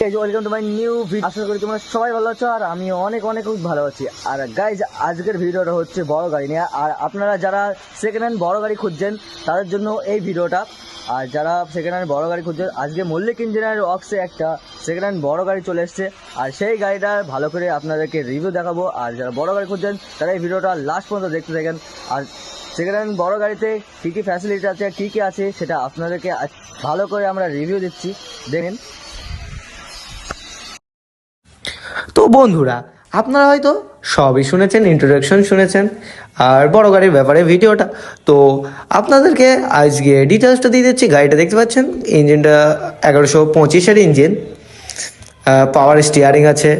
Welcome to my new সবাই ভালো আছো, আর অনেক অনেক ভালো আছি। আর গাইজ আজকের ভিডিওটা হচ্ছে বড় গাড়ি আর আপনারা যারা সেকেন্ড হ্যান্ড বড় গাড়ি খুঁজছেন, তাদের জন্য এই ভিডিওটা। আর যারা সেকেন্ড হ্যান্ড বড় গাড়ি খুঁজছেন, আজকে মল্লিক একটা সেকেন্ড হ্যান্ড বড় গাড়ি চলে এসছে। আর সেই গাড়িটা ভালো করে আপনাদেরকে রিভিউ দেখাবো। আর যারা বড় গাড়ি খুঁজছেন, তারা এই ভিডিওটা লাস্ট পর্যন্ত দেখতে থাকেন। আর সেকেন্ড হ্যান্ড বড় গাড়িতে কী কী ফ্যাসিলিটি আছে, কী কী আছে, সেটা আপনাদেরকে ভালো করে আমরা রিভিউ দিচ্ছি। দেখেন তো বন্ধুরা, আপনারা হয়তো সবই শুনেছেন ইন্ট্রোডাকশন শুনেছেন, আর বড় গাড়ির ব্যাপারে ভিডিওটা। তো আপনাদেরকে আজকে ডিটেলসটা দিয়ে দিচ্ছি। গাড়িটা দেখতে পাচ্ছেন ইঞ্জিনটা এগারোশো পঁচিশের ইঞ্জিন পাওয়ার স্টিয়ারিং আছে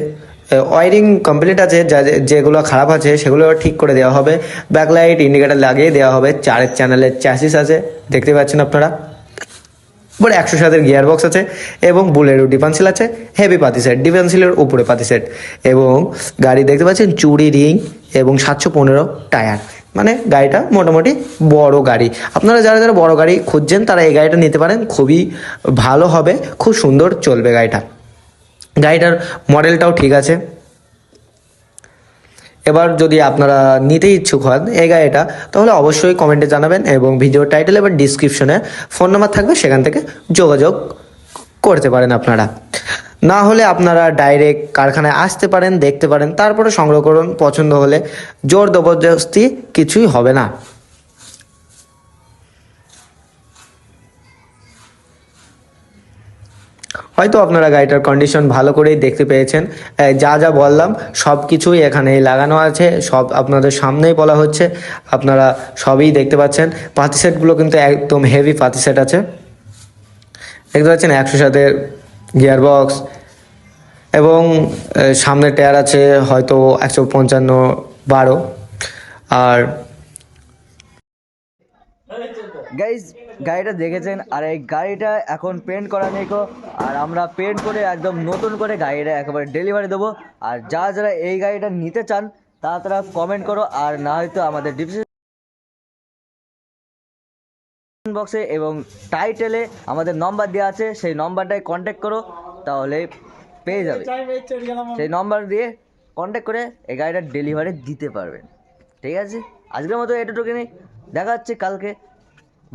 ওয়ারিং কমপ্লিট আছে, যা যেগুলো খারাপ আছে সেগুলো ঠিক করে দেওয়া হবে। ব্যাকলাইট ইন্ডিকেটার লাগিয়ে দেওয়া হবে। চারের চ্যানেলের চ্যাসিস আছে, দেখতে পাচ্ছেন আপনারা। বড় একশো সাতের গিয়ার বক্স আছে এবং বুলেরও ডিফেন্সিল আছে হেভি পাতি সেট ডিফেন্সিলের উপরে পাতি সেট এবং গাড়ি দেখতে পাচ্ছেন চুড়ি রিং এবং সাতশো পনেরো টায়ার মানে গাড়িটা মোটামুটি বড় গাড়ি। আপনারা যারা যারা বড় গাড়ি খুঁজছেন, তারা এই গাড়িটা নিতে পারেন, খুবই ভালো হবে, খুব সুন্দর চলবে গাড়িটা। গাড়িটার মডেলটাও ঠিক আছে। এবার যদি আপনারা নিতে ইচ্ছুক হন এই গাড়িটা, তাহলে অবশ্যই কমেন্টে জানাবেন এবং ভিডিও টাইটেল এবং ডিসক্রিপশনে ফোন নাম্বার থাকবে, সেখান থেকে যোগাযোগ করতে পারেন আপনারা। না হলে আপনারা ডাইরেক্ট কারখানায় আসতে পারেন, দেখতে পারেন, তারপরে সংগ্রহ করুন, পছন্দ হলে জোর জবরদস্তি কিছুই হবে না। হয়তো আপনারা গাড়িটার কন্ডিশন ভালো করেই দেখতে পেয়েছেন। যা যা বললাম সব কিছুই এখানে লাগানো আছে, সব আপনাদের সামনেই বলা হচ্ছে, আপনারা সবই দেখতে পাচ্ছেন। পাতি সেটগুলো কিন্তু একদম হেভি পাতি সেট আছে। দেখতে পাচ্ছেন, একশো সাতের গিয়ার বক্স এবং সামনে টায়ার আছে হয়তো একশো পঞ্চান্ন বারো। আর গাইজ গাড়িটা দেখেছেন? আর এই গাড়িটা এখন পেন্ট করা নেই কো আর আমরা পেন্ট করে একদম নতুন করে গাড়িটা একেবারে ডেলিভারি দেবো। আর যারা যারা এই গাড়িটা নিতে চান তারা তারা কমেন্ট করো। আর না হয়তো আমাদের ডিসক্রিপশন বক্সে এবং টাইটেলে আমাদের নম্বর দেওয়া আছে। সেই নম্বরটায় কন্ট্যাক্ট করো তাহলে পেয়ে যাবে। সেই নম্বর দিয়ে কন্ট্যাক্ট করে এই গাড়িটা ডেলিভারি দিতে পারবেন। ঠিক আছে? আজকের মতো এটুকুনি দেখা হচ্ছে কালকে।